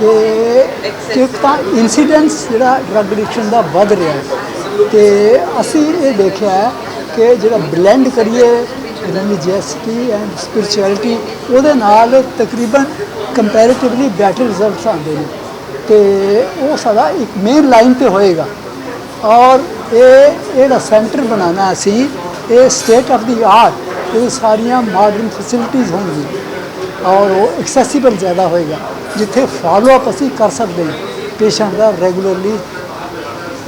ਕਿ ਕਿ ਤਾਂ ਇਨਸੀਡੈਂਸ ਜਿਹੜਾ ਡਰੱਗ ਐਡਿਕਸ਼ਨ ਦਾ ਵੱਧ ਰਿਹਾ ਹੈ। ਤੇ ਅਸੀਂ ਇਹ ਦੇਖਿਆ ਹੈ ਕਿ ਜਿਹੜਾ ਬਲੈਂਡ ਕਰੀਏ ਰਿਲੀਜੀਅਸਟੀ ਐਂਡ ਸਪਿਰਚੁਅਲਿਟੀ ਉਹਦੇ ਨਾਲ ਤਕਰੀਬਨ ਕੰਪੈਰੀਟਿਵਲੀ ਬੈਟਰ ਰਿਜ਼ਲਟਸ ਆਉਂਦੇ ਨੇ। ਤੇ ਉਹ ਸਾਡਾ ਇੱਕ ਮੇਨ ਲਾਈਨ ਤੇ ਹੋਏਗਾ। ਔਰ ਇਹ ਇਹ ਜਿਹੜਾ ਸੈਂਟਰ ਬਣਾਉਣਾ ਅਸੀਂ, ਇਹ ਸਟੇਟ ਆਫ ਦੀ ਆਰਟ ਇਹ ਸਾਰੀਆਂ ਮਾਡਰਨ ਫੈਸਿਲਿਟੀਆਂ ਹੋਣਗੀਆਂ। ਔਰ ਉਹ ਐਕਸੈਸੀਬਲ ਜ਼ਿਆਦਾ ਹੋਏਗਾ, ਜਿੱਥੇ ਫਾਲੋ ਅਪ ਅਸੀਂ ਕਰ ਸਕਦੇ ਹਾਂ। Patient the regularly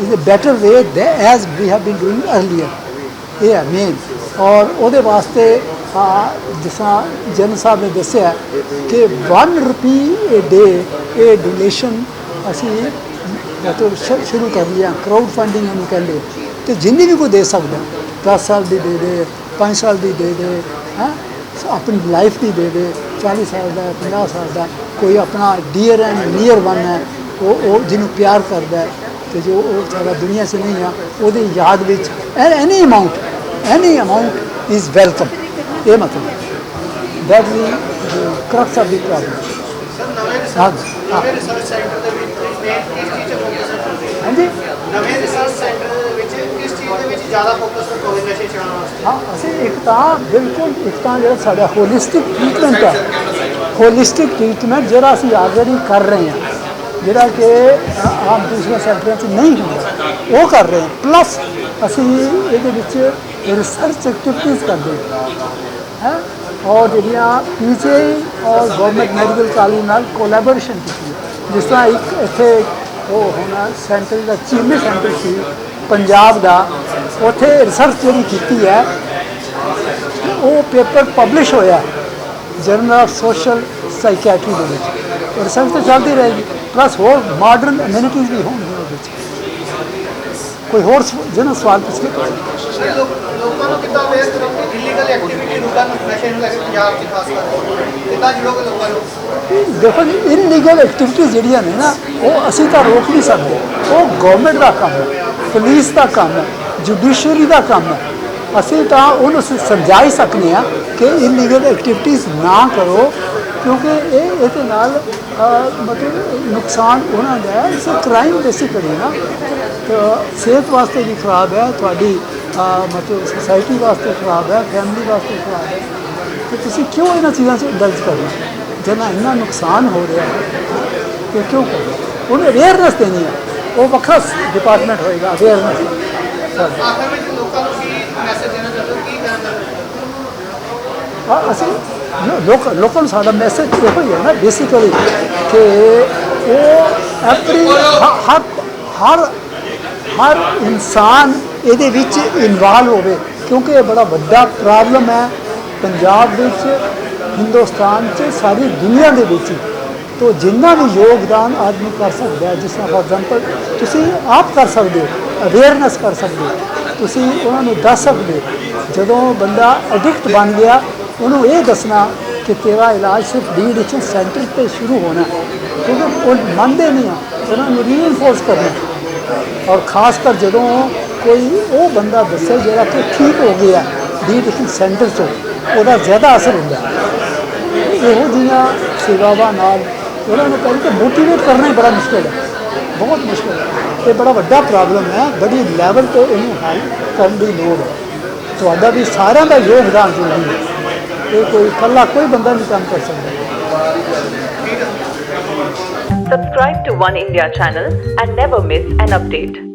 is a better way as we have been doing earlier ਇਹ ਹੈ ਮੇਨ ਔਰ ਉਹਦੇ ਵਾਸਤੇ ਆ, ਜਿਸ ਤਰ੍ਹਾਂ ਜਨ ਸਾਹਿਬ ਨੇ ਦੱਸਿਆ ਕਿ 1 ਰੁਪੀ ਏ ਡੇ ਇਹ ਡੋਨੇਸ਼ਨ ਅਸੀਂ ਮਤਲਬ ਸ਼ੁਰੂ ਕਰ ਲਿਆ ਕਰਾਊਡ ਫੰਡਿੰਗ ਉਹਨੂੰ ਕਹਿੰਦੇ ਤੇ ਜਿੰਨੀ ਵੀ ਕੋਈ ਦੇ ਸਕਦਾ 10 ਸਾਲ ਦੀ ਦੇ ਦੇ 5 ਸਾਲ ਦੀ ਦੇ ਦੇ, ਹੈਂ? ਆਪਣੀ ਲਾਈਫ ਦੀ ਦੇ ਦੇ 40 ਸਾਲ ਦਾ 50 ਸਾਲ ਦਾ ਕੋਈ ਆਪਣਾ ਡੀਅਰ ਐਂਡ ਨੀਅਰ ਵਨ ਹੈ ਉਹ ਉਹ ਜਿਹਨੂੰ ਪਿਆਰ ਕਰਦਾ ਤੇ ਜੋ ਉਹ ਸਾਡਾ ਦੁਨੀਆ 'ਚ ਨਹੀਂ ਆ ਉਹਦੀ ਯਾਦ ਵਿੱਚ any amount any amount is welcome ਇਹ ਮਤਲਬ that we crux of the problem ਹਾਂ। ਨਵੇਂ ਰਿਸਰਚ ਸੈਂਟਰ ਦੇ ਵਿੱਚ ਕਿਸ ਚੀਜ਼ 'ਤੇ ਫੋਕਸ ਕਰੋਗੇ ਹਾਂਜੀ। ਨਵੇਂ ਰਿਸਰਚ ਸੈਂਟਰ ਦੇ ਵਿੱਚ ਕਿਸ ਚੀਜ਼ ਦੇ ਵਿੱਚ ਜ਼ਿਆਦਾ ਫੋਕਸ ਕਰੋਗੇ ਨਸ਼ੇ ਹਾਂ, ਅਸੀਂ ਇੱਕ ਤਾਂ ਬਿਲਕੁਲ ਇੱਕ ਤਾਂ ਜਿਹੜਾ ਸਾਡਾ ਹੋਲਿਸਟਿਕ ਟ੍ਰੀਟਮੈਂਟ ਹੈ ਹੋਲਿਸਟਿਕ ਟ੍ਰੀਟਮੈਂਟ ਜਿਹੜਾ ਅਸੀਂ ਆਲਰੇਡੀ ਕਰ ਰਹੇ ਹਾਂ, ਜਿਹੜਾ ਕਿ ਆਮ ਦੂਸਰੇ ਸੈਂਟਰਾਂ 'ਚ ਨਹੀਂ ਹੁੰਦਾ, ਉਹ ਕਰ ਰਹੇ ਹਾਂ ਪਲੱਸ ਅਸੀਂ ਇਹਦੇ ਵਿੱਚ ਰਿਸਰਚ ਐਕਟੀਵਿਟੀਜ਼ ਕਰਦੇ ਹਾਂ ਔਰ ਜਿਹੜੀਆਂ ਪੀਜੀਆਈ ਔਰ ਗਵਰਨਮੈਂਟ ਮੈਡੀਕਲ ਕਾਲਜ ਨਾਲ ਕੋਲੈਬੋਰੇਸ਼ਨ ਕੀਤੀ ਜਿਸ ਤਰ੍ਹਾਂ ਇੱਕ ਇੱਥੇ ਉਹ ਹੋਣਾ ਸੈਂਟਰ ਦਾ ਚੀਮੇ ਸੈਂਟਰ ਸੀ, ਪੰਜਾਬ ਦਾ ਉੱਥੇ ਰਿਸਰਚ ਜਿਹੜੀ ਕੀਤੀ ਹੈ ਉਹ ਪੇਪਰ ਪਬਲਿਸ਼ ਹੋਇਆ ਜਰਨਲ ਆਫ ਸੋਸ਼ਲ ਸਾਈਕੈਟਰੀ ਦੇ ਵਿੱਚ। ਰਿਸਰਚ ਤਾਂ ਚੱਲਦੀ ਰਹੇਗੀ ਪਲੱਸ ਹੋਰ ਮਾਡਰਨ ਅਮੈਨਿਟੀਜ਼ ਵੀ ਹੋਣਗੀਆਂ ਉਹਦੇ ਵਿੱਚ। ਕੋਈ ਹੋਰ ਜਿਹਨਾਂ ਸਵਾਲ ਪੁੱਛੇ ਲੋਕ- ਲੋਕਾਂ ਨੂੰ ਕਿੱਦਾਂ ਅਵੇਅਰ ਕਰੋਗੇ ਇਲੀਗਲ ਐਕਟੀਵਿਟੀ ਰੁਕਣ ਨਸ਼ੇ ਨੂੰ ਲੈ ਕੇ ਪੰਜਾਬ 'ਚ ਖਾਸ ਕਰਕੇ। ਕਿੱਦਾਂ ਜੁੜੋਗੇ ਲੋਕਾਂ ਨੂੰ? ਦੇਖੋ ਜੀ ਇਨਲੀਗਲ ਐਕਟੀਵਿਟੀਜ਼ ਜਿਹੜੀਆਂ ਨੇ ਨਾ ਉਹ ਅਸੀਂ ਤਾਂ ਰੋਕ ਨਹੀਂ ਸਕਦੇ। ਉਹ ਗਵਰਨਮੈਂਟ ਦਾ ਕੰਮ ਹੈ ਪੁਲਿਸ ਦਾ ਕੰਮ ਹੈ। ਜੁਡੀਸ਼ਰੀ ਦਾ ਕੰਮ ਹੈ। ਅਸੀਂ ਤਾਂ ਉਹਨੂੰ ਸ- ਸਮਝਾ ਹੀ ਸਕਦੇ ਹਾਂ ਕਿ ਇਨਲੀਗਲ ਐਕਟੀਵਿਟੀਜ਼ ਨਾ ਕਰੋ, ਕਿਉਂਕਿ ਇਹ ਇਹਦੇ ਨਾਲ ਮਤਲਬ ਨੁਕਸਾਨ ਉਹਨਾਂ ਦਾ ਹੈ। ਇਸ ਕ੍ਰਾਈਮ ਬੇਸਿਕਲੀ ਨਾ, ਤਾਂ ਸਿਹਤ ਵਾਸਤੇ ਵੀ ਖਰਾਬ ਹੈ, ਤੁਹਾਡੀ ਮਤਲਬ ਸੋਸਾਇਟੀ ਵਾਸਤੇ ਖਰਾਬ ਹੈ ਫੈਮਿਲੀ ਵਾਸਤੇ ਖਰਾਬ ਹੈ। ਕਿ ਤੁਸੀਂ ਕਿਉਂ ਇਹਨਾਂ ਚੀਜ਼ਾਂ 'ਚ ਦਰਜ ਕਰਨਾ? ਜਿਹਨਾਂ ਇੰਨਾ ਨੁਕਸਾਨ ਹੋ ਰਿਹਾ ਹੈ ਕਿ ਕਿਉਂ ਕਰਨਾ? ਉਹਨੂੰ ਅਵੇਅਰਨੈਸ ਦੇਣੀ ਹੈ। ਉਹ ਵੱਖਰਾ ਡਿਪਾਰਟਮੈਂਟ ਹੋਏਗਾ ਅਵੇਅਰਨੈਸ ਆਖਰ ਵਿੱਚ ਲੋਕਾਂ ਨੂੰ ਕੀ ਮੈਸੇਜ ਦੇਣਾ ਚਾਹੁੰਦੇ ਹੋ? ਕੀ ਕਹਿਣਾ ਚਾਹੁੰਦੇ ਹਾਂ? ਅਸੀਂ ਲੋ- ਲੋਕਾਂ ਨੂੰ ਸਾਡਾ ਮੈਸੇਜ ਇਹੋ ਹੀ ਹੈ ਨਾ ਬੇਸਿਕਲੀ ਕਿ ਉਹ ਐਵਰੀ ਹਰ ਹਰ ਹਰ ਇਨਸਾਨ ਇਹਦੇ ਵਿੱਚ ਇਨਵੋਲਵ ਹੋਵੇ, ਕਿਉਂਕਿ ਇਹ ਬੜਾ ਵੱਡਾ ਪ੍ਰੋਬਲਮ ਹੈ ਪੰਜਾਬ ਵਿੱਚ, ਹਿੰਦੁਸਤਾਨ 'ਚ, ਸਾਰੀ ਦੁਨੀਆ ਦੇ ਵਿੱਚ। ਤੋ ਜਿੰਨਾ ਵੀ ਯੋਗਦਾਨ ਆਦਮੀ ਕਰ ਸਕਦਾ ਜਿਸ ਤਰ੍ਹਾਂ ਫੋਰ ਐਗਜ਼ਾਮਪਲ ਤੁਸੀਂ ਆਪ ਕਰ ਸਕਦੇ ਹੋ ਅਵੇਅਰਨੈਸ ਕਰ ਸਕਦੇ ਤੁਸੀਂ ਉਹਨਾਂ ਨੂੰ ਦੱਸ ਸਕਦੇ ਹੋ। ਜਦੋਂ ਬੰਦਾ ਐਡਿਕਟ ਬਣ ਗਿਆ, ਉਹਨੂੰ ਇਹ ਦੱਸਣਾ ਕਿ ਤੇਰਾ ਇਲਾਜ ਸਿਰਫ ਡੀ ਐਡਿਕਸ਼ਨ ਸੈਂਟਰ ਤੇ ਸ਼ੁਰੂ ਹੋਣਾ ਕਿਉਂਕਿ ਉਹ ਮੰਨਦੇ ਨਹੀਂ ਆ, ਉਹਨਾਂ ਨੂੰ ਰੀਇਨਫੋਰਸ ਕਰਨਾ ਔਰ ਖਾਸ ਕਰ ਜਦੋਂ ਕੋਈ ਉਹ ਬੰਦਾ ਦੱਸੇ ਜਿਹੜਾ ਕਿ ਠੀਕ ਹੋ ਗਿਆ ਡੀ ਐਡਿਕਸ਼ਨ ਸੈਂਟਰ ਤੋਂ, ਉਹਦਾ ਜ਼ਿਆਦਾ ਅਸਰ ਹੁੰਦਾ ਇਹੋ ਜਿਹੀਆਂ ਸੇਵਾਵਾਂ ਨਾਲ ਉਹਨਾਂ ਨੂੰ ਕਹਿੰਦੇ ਤਾਂ ਮੋਟੀਵੇਟ ਕਰਨਾ ਹੀ ਬੜਾ ਮੁਸ਼ਕਿਲ ਹੈ। ਬਹੁਤ ਮੁਸ਼ਕਿਲ ਹੈ। ਇਹ ਬੜਾ ਵੱਡਾ ਪ੍ਰੋਬਲਮ ਹੈ। ਬੜੀ ਲੈਵਲ ਤੇ ਇਹਨੂੰ ਹੱਲ ਕਰਨ ਦੀ ਲੋੜ ਹੈ। ਤੁਹਾਡਾ ਵੀ ਸਾਰਿਆਂ ਦਾ ਯੋਗਦਾਨ ਜ਼ਰੂਰੀ ਹੈ। ਇਹ ਕੋਈ ਇਕੱਲਾ ਕੋਈ ਬੰਦਾ ਨਹੀਂ ਕੰਮ ਕਰ ਸਕਦਾ। Subscribe to One India channel and never miss an update.